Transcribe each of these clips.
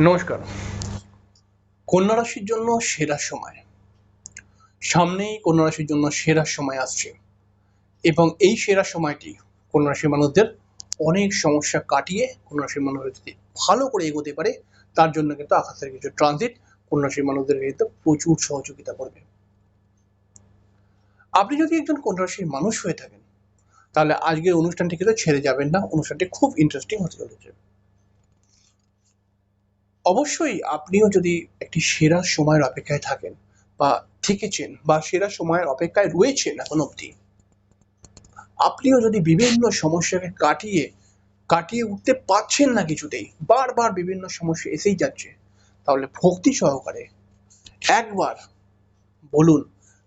নমস্কার। কন্যা রাশির জন্য সেরা সময়। সামনেই কন্যা রাশির জন্য সেরা সময় আসছে। এবং এই সেরা সময়টি কন্যা রাশির মানুষদের অনেক সমস্যা কাটিয়ে কন্যা রাশির মানুষরা যদি ভালো করে এগোতে পারে, তার জন্য কিন্তু আকাশের কিছু ট্রানজিট কন্যা রাশির মানুষদের কিন্তু প্রচুর সহযোগিতা করবে। আপনি যদি একজন কন্যা রাশির মানুষ হয়ে থাকেন, তাহলে আজকের অনুষ্ঠানটি কিন্তু ছেড়ে যাবেন না। অনুষ্ঠানটি খুব ইন্টারেস্টিং হতে চলেছে। অবশ্যই আপনিও যদি একটি সেরা সময়ের অপেক্ষায় থাকেন বা থেকেছেন বা সেরা সময়ের অপেক্ষায় রয়েছেন এখন অবধি, আপনিও যদি বিভিন্ন সমস্যাকে কাটিয়ে কাটিয়ে উঠতে পারছেন না কিছুতেই, বারবার বিভিন্ন সমস্যা এসেই যাচ্ছে, তাহলে ভক্তি সহকারে একবার বলুন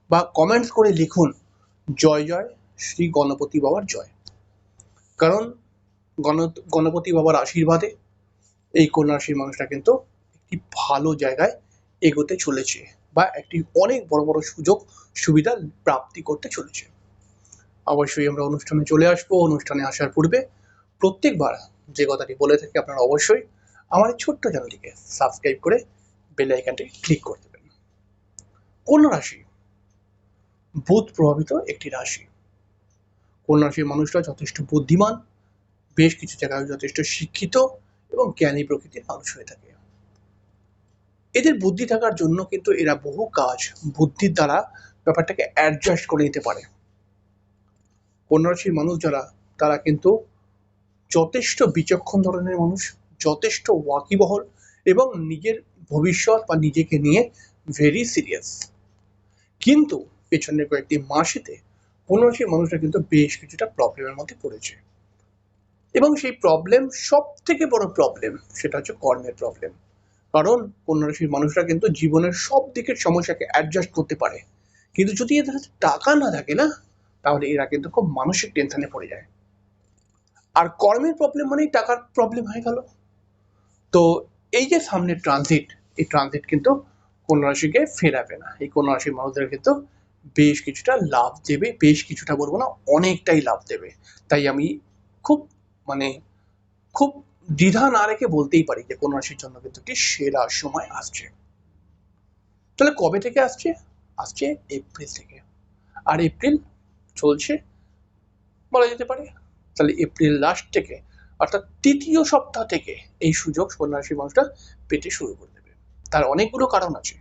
বা কমেন্টস করে লিখুন, জয় জয়, শ্রী গণপতি বাবার জয়। কারণ গণ, গণপতি বাবার আশীর্বাদে এই কন্যা রাশির মানুষটা কিন্তু একটি ভালো জায়গায় এগোতে চলেছে বা একটি অনেক বড় বড় সুযোগ সুবিধা প্রাপ্তি করতে চলেছে। অবশ্যই আমরা অনুষ্ঠানে চলে আসব। অনুষ্ঠানে আসার পূর্বে প্রত্যেকবার যে কথাটি বলে থাকি আপনারা অবশ্যই আমার এই ছোট্ট চ্যানেলটিকে সাবস্ক্রাইব করে বেল আইকনটি ক্লিক করে দেবেন। কন্যা রাশি, বুধ প্রভাবিত একটি রাশি। কন্যা রাশির মানুষরা যথেষ্ট বুদ্ধিমান, বেশ কিছু জায়গায় যথেষ্ট শিক্ষিত এবং জ্ঞানী প্রকৃতির মানুষ হয়ে থাকে। এদের বুদ্ধি থাকার জন্য কিন্তু এরা বহু কাজ বুদ্ধির দ্বারা ব্যাপারটাকে অ্যাডজাস্ট করে নিতে পারে। কন্যা রাশির মানুষ যারা, তারা কিন্তু যথেষ্ট বিচক্ষণ ধরনের মানুষ, যথেষ্ট ওয়াকিবহল এবং নিজের ভবিষ্যৎ বা নিজেকে নিয়ে ভেরি সিরিয়াস কিন্তু পেছনের কয়েকটি মাসেতে কন্যা রাশির মানুষরা কিন্তু বেশ কিছুটা প্রবলেমের মধ্যে পড়েছে। এবং সেই প্রবলেম সব থেকে বড় প্রবলেম সেটা হচ্ছে কর্মের প্রবলেম কারণ কন্যা রাশির মানুষরা কিন্তু জীবনের সব দিকের সমস্যাকে অ্যাডজাস্ট করতে পারে। কিন্তু যদি এদের টাকা না থাকে না, তাহলে এরা কিন্তু খুব মানসিক টেনশনে পড়ে যায়। আর কর্মের প্রবলেম মানেই টাকার প্রবলেম হয়ে গেল। তো এই যে সামনে ট্রানজিট এই ট্রানজিট কিন্তু কন্যা রাশিকে ফেরাবে না। এই কন্যা রাশির মানুষদের কিন্তু বেশ কিছুটা লাভ দেবে, বেশ কিছুটা বলব না, অনেকটাই লাভ দেবে। তাই আমি খুব মানে খুব দ্বিধা না রেখে বলতেই পারি যে কন্যা রাশির জন্য কিন্তু একটি সেরা সময় আসছে। তাহলে কবে থেকে আসছে? আসছে এপ্রিল থেকে। আর এপ্রিল চলছে বলা যেতে পারে। তাহলে এপ্রিল লাস্ট থেকে অর্থাৎ তৃতীয় সপ্তাহ থেকে এই সুযোগ রাশির মানুষটা পেতে শুরু করে দেবে। তার অনেকগুলো কারণ আছে।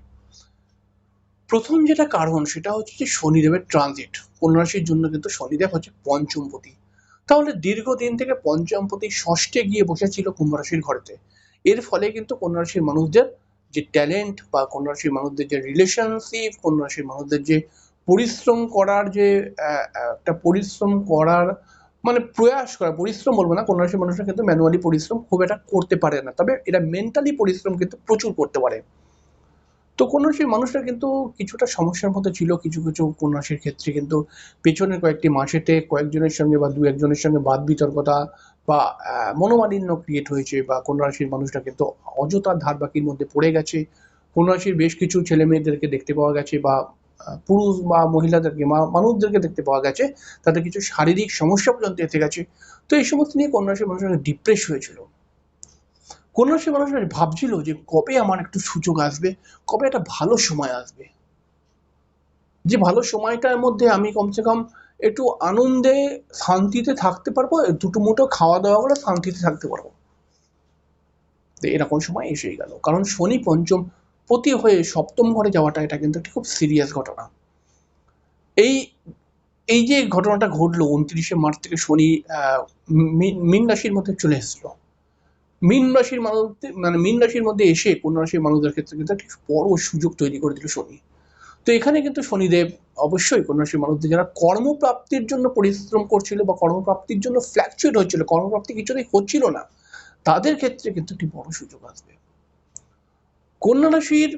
প্রথম যেটা কারণ সেটা হচ্ছে যে শনিদেবের ট্রানজিট কন্যা রাশির জন্য কিন্তু শনিদেব হচ্ছে পঞ্চমপতি। তাহলে দীর্ঘদিন থেকে পঞ্চমপতি ষষ্ঠে গিয়ে বসেছিল কুম্ভ রাশির ঘরেতে। এর ফলে কিন্তু কন্যা রাশির মানুষদের যে ট্যালেন্ট বা কন্যা রাশির মানুষদের যে রিলেশনশিপ কন্যা রাশির মানুষদের যে পরিশ্রম করার যে একটা পরিশ্রম করার মানে প্রয়াস করা পরিশ্রম বলব না, কন্যা রাশির মানুষরা কিন্তু ম্যানুয়ালি পরিশ্রম খুব একটা করতে পারে না। তবে এরা মেন্টালি পরিশ্রম কিন্তু প্রচুর করতে পারে। তো কন্যা রাশির মানুষরা কিন্তু কিছুটা সমস্যার মধ্যে ছিল, কিছু কিছু কন্যা ক্ষেত্রে কিন্তু পেছনের কয়েকটি মাসেতে কয়েকজনের সঙ্গে বা দু একজনের সঙ্গে বাদ বিতর্কতা বা মনোমালিন্য ক্রিয়েট হয়েছে বা কন্যা রাশির মানুষরা কিন্তু অযথা ধার বাকির মধ্যে পড়ে গেছে। কন্যা রাশির বেশ কিছু ছেলে মেয়েদেরকে দেখতে পাওয়া গেছে বা পুরুষ বা মহিলাদেরকে মানুষদেরকে দেখতে পাওয়া গেছে। তাদের কিছু শারীরিক সমস্যা পর্যন্ত এসে গেছে। তো এই সমস্ত নিয়ে কন্যা রাশির মানুষরা ডিপ্রেস হয়েছিল। কন্যা রাশির মানুষরা ভাবছিল যে কবে আমার একটু সুযোগ আসবে, কবে একটা ভালো সময় আসবে। যে ভালো সময়টার মধ্যে আমি কমসে কম একটু আনন্দে শান্তিতে থাকতে পারব, দুটো মুঠো খাওয়া দাওয়া করে শান্তিতে থাকতে পারব। এরকম সময় এসেই গেল। কারণ শনি পঞ্চম প্রতি হয়ে সপ্তম ঘরে যাওয়াটা এটা কিন্তু একটি খুব সিরিয়াস ঘটনা। এই এই যে ঘটনাটা ঘটলো, উনত্রিশে মার্চ থেকে শনি মীন রাশির মধ্যে চলে এসেছিল। মীন রাশির মানুষ মানে মীন রাশির মধ্যে এসে কোন রাশির মানুষদের ক্ষেত্রে কিন্তু একটি বড় সুযোগ তৈরি করে দিল শনি। তো এখানে কিন্তু শনিদেব অবশ্যই কোন রাশির মানুষদের যারা কর্মপ্রাপ্তির জন্য পরিশ্রম করছিল বা কর্মপ্রাপ্তির জন্য ফ্ল্যাকচুয়েট হচ্ছিল, কর্মপ্রাপ্তি কিছুতেই হচ্ছিল না, তাদের ক্ষেত্রে কিন্তু একটি বড় সুযোগ আসবে। কন্যা রাশির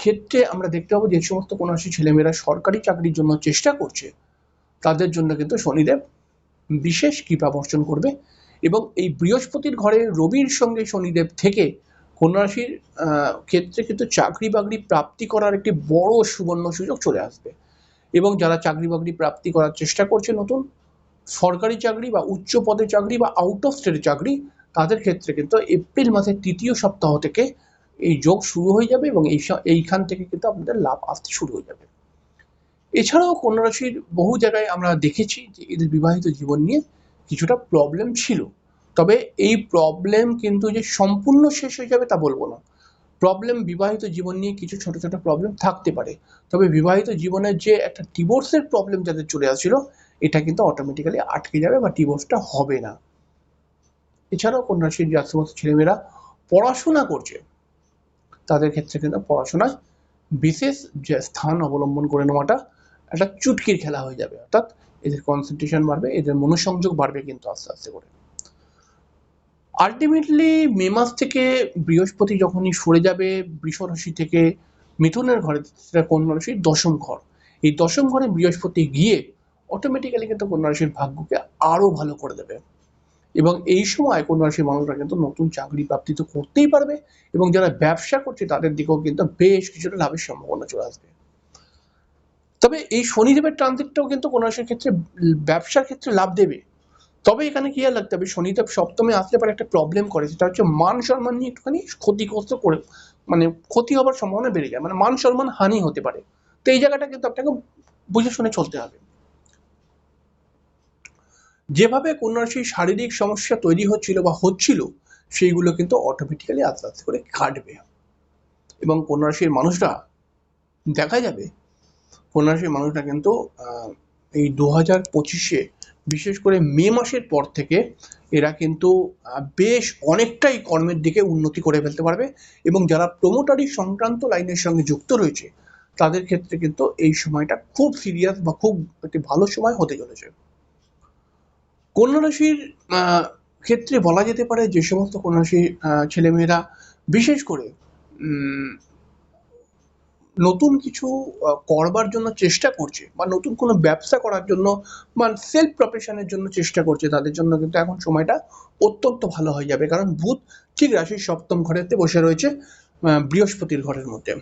ক্ষেত্রে আমরা দেখতে পাবো যে সমস্ত কন্যা রাশির ছেলেমেয়েরা সরকারি চাকরির জন্য চেষ্টা করছে, তাদের জন্য কিন্তু শনিদেব বিশেষ কৃপা বর্ষণ করবে। এবং এই বৃহস্পতির ঘরে রবির সঙ্গে শনিদেব থেকে কন্যা রাশির আহ, ক্ষেত্রে কিন্তু চাকরি বাকরি প্রাপ্তি করার একটি বড় সুবর্ণ সুযোগ চলে আসবে। এবং যারা চাকরি বাকরি প্রাপ্তি করার চেষ্টা করছে নতুন সরকারি চাকরি বা উচ্চ পদে চাকরি বা আউট অফ স্টেটের চাকরি তাদের ক্ষেত্রে কিন্তু এপ্রিল মাসের তৃতীয় সপ্তাহ থেকে এই যোগ শুরু হয়ে যাবে এবং এই এইখান থেকে কিন্তু আপনাদের লাভ আসতে শুরু হয়ে যাবে। এছাড়াও কন্যা রাশির বহু জায়গায় আমরা দেখেছি যে এদের বিবাহিত জীবন নিয়ে কিছুটা প্রবলেম ছিল। তবে এই প্রবলেম কিন্তু যে সম্পূর্ণ শেষ হয়ে যাবে তা বলব না। প্রবলেম বিবাহিত জীবন নিয়ে কিছু ছোট ছোট প্রবলেম থাকতে পারে। তবে বিবাহিত জীবনের যে একটা ডিভোর্সের প্রবলেম যাদের চলে আসছিল, এটা কিন্তু অটোমেটিক্যালি আটকে যাবে বা ডিভোর্সটা হবে না। এছাড়াও কন্যা রাশির যে সমস্ত ছেলেমেয়েরা পড়াশোনা করছে, তাদের ক্ষেত্রে কিন্তু পড়াশোনায় বিশেষ যে স্থান অবলম্বন করে নেওয়াটা একটা চুটকির খেলা হয়ে যাবে। অর্থাৎ এদের কনসেন্ট্রেশন বাড়বে, এদের মনোসংযোগ বাড়বে কিন্তু আস্তে আস্তে করে। আলটিমেটলি মে মাস থেকে বৃহস্পতি যখনই সরে যাবে, বৃষ রাশি থেকে মিথুনের ঘরে, সেটা কন্যা রাশির? দশম ঘর। এই দশম ঘরে বৃহস্পতি গিয়ে অটোমেটিক্যালি কিন্তু কন্যা রাশির ভাগ্যকে আরও ভালো করে দেবে। এবং এই সময় কন্যা রাশির মানুষরা কিন্তু নতুন চাকরি প্রাপ্তি তো করতেই পারবে এবং যারা ব্যবসা করছে তাদের দিকেও কিন্তু বেশ কিছুটা লাভের সম্ভাবনা চলে আসবে। তবে এই শনিদেবের ট্রানজিটটাও কিন্তু রাশির ক্ষেত্রে, ব্যবসার ক্ষেত্রে লাভ দেবে। তবে এখানে আর লাগতে হবে? শনিদেব সপ্তমে আসলে পরে একটা প্রবলেম করে, সেটা হচ্ছে মান সম্মান নিয়ে একটুখানি ক্ষতিগ্রস্ত করে মানে ক্ষতি হবার সম্ভাবনা বেড়ে যায়। মানে মান সম্মান হানি হতে পারে। তো এই জায়গাটা কিন্তু আপনাকে বুঝে শুনে চলতে হবে। যেভাবে কন্যা রাশির শারীরিক সমস্যা তৈরি হচ্ছিল বা হচ্ছিল, সেইগুলো কিন্তু অটোমেটিক্যালি আস্তে আস্তে করে কাটবে এবং কন্যা রাশির মানুষরা দেখা যাবে কন্যা রাশির মানুষরা কিন্তু এই দু হাজার পঁচিশে বিশেষ করে মে মাসের পর থেকে এরা কিন্তু বেশ অনেকটাই কর্মের দিকে উন্নতি করে ফেলতে পারবে এবং যারা প্রমোটারি সংক্রান্ত লাইনের সঙ্গে যুক্ত রয়েছে তাদের ক্ষেত্রে কিন্তু এই সময়টা খুব সিরিয়াস বা খুব একটি ভালো সময় হতে চলেছে। কন্যা রাশির আহ, ক্ষেত্রে বলা যেতে পারে যে সমস্ত কন্যা রাশির আহ, ছেলেমেয়েরা বিশেষ করে নতুন কিছু করবার জন্য চেষ্টা করছে বা নতুন কোনো ব্যবসা করার জন্য বা সেলফ প্রফেশনের জন্য চেষ্টা করছে তাদের জন্য কিন্তু এখন সময়টা অত্যন্ত ভালো হয়ে যাবে। কারণ বুধ ঠিক রাশির সপ্তম ঘরেতে বসে রয়েছে বৃহস্পতির ঘরের মধ্যে।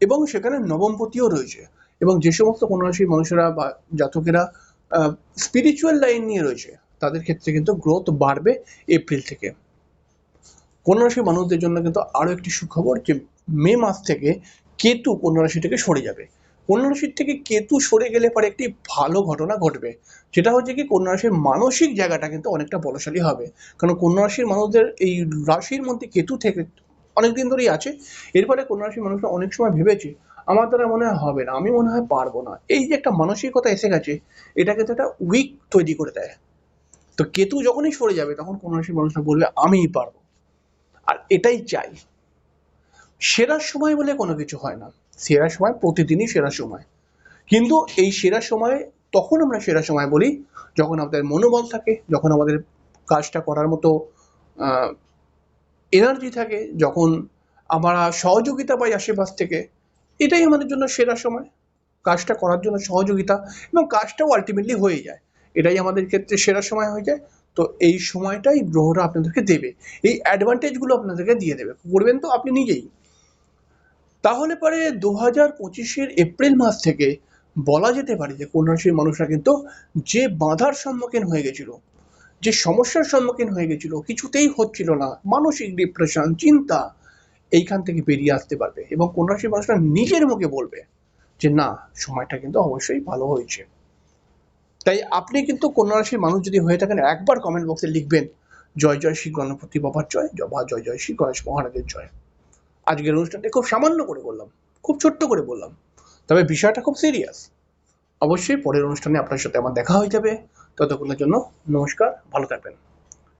এবং সেখানে নবমপতিও রয়েছে। এবং যে সমস্ত কন্যা রাশির মানুষেরা বা জাতকেরা স্পিরিচুয়াল লাইন নিয়ে রয়েছে, তাদের ক্ষেত্রে কিন্তু গ্রোথ বাড়বে এপ্রিল থেকে। কন্যা রাশির মানুষদের জন্য কিন্তু আরও একটি সুখবর যে মে মাস থেকে কেতু কন্যা থেকে সরে যাবে। কন্যা রাশির থেকে কেতু সরে গেলে পরে একটি ভালো ঘটনা ঘটবে। সেটা হচ্ছে কি কন্যা রাশির মানসিক জায়গাটা কিন্তু অনেকটা বলশালী হবে। কারণ কন্যা রাশির মানুষদের এই রাশির মধ্যে কেতু থেকে অনেকদিন ধরেই আছে। এর ফলে কন্যা মানুষরা অনেক সময় ভেবেছে, আমার দ্বারা মনে হয় হবে না, আমি মনে হয় পারব না। এই যে একটা মানসিকতা এসে গেছে, এটা কিন্তু একটা উইক তৈরি করে দেয়। তো কেতু যখনই সরে যাবে, তখন কন্যা রাশির মানুষরা বলবে, আমিই পারব। আর এটাই চাই। সেরা সময় বলে কোনো কিছু হয় না। সেরা সময় প্রতিদিনই সেরা সময়। কিন্তু এই সেরা সময়, তখন আমরা সেরা সময় বলি, যখন আমাদের মনোবল থাকে, যখন আমাদের কাজটা করার মতো এনার্জি থাকে, যখন আমরা সহযোগিতা পাই আশেপাশ থেকে, এটাই আমাদের জন্য সেরা সময়। কাজটা করার জন্য সহযোগিতা এবং কাজটাও আলটিমেটলি হয়ে যায়। এটাই আমাদের ক্ষেত্রে সেরা সময় হয়ে যায়। তো এই সময়টাই গ্রহরা আপনাদেরকে দেবে। এই অ্যাডভান্টেজগুলো আপনাদেরকে দিয়ে দেবে। করবেন তো আপনি নিজেই। তাহলে পরে দু হাজার পঁচিশের এপ্রিল মাস থেকে বলা যেতে পারে যে কন্যা রাশির মানুষরা কিন্তু যে বাধার সম্মুখীন হয়ে গেছিল, যে সমস্যার সম্মুখীন হয়ে গেছিল, কিছুতেই হচ্ছিল না। মানসিক ডিপ্রেশন চিন্তা এইখান থেকে বেরিয়ে আসতে পারবে এবং কন্যা রাশির মানুষরা নিজের মুখে বলবে যে, না, সময়টা কিন্তু অবশ্যই ভালো হয়েছে। তাই আপনি কিন্তু কন্যা রাশির মানুষ যদি হয়ে থাকেন, একবার কমেন্ট বক্সে লিখবেন, জয় জয় শ্রী গণপতি বাবার জয় জবা জয় জয় শ্রী গণেশ মহারাজের জয়। আজকের অনুষ্ঠানটি খুব সামান্য করে বললাম, খুব ছোট্ট করে বললাম, তবে বিষয়টা খুব সিরিয়াস অবশ্যই পরের অনুষ্ঠানে আপনার সাথে আমার দেখা হয়ে যাবে। ততক্ষণের জন্য নমস্কার, ভালো থাকবেন।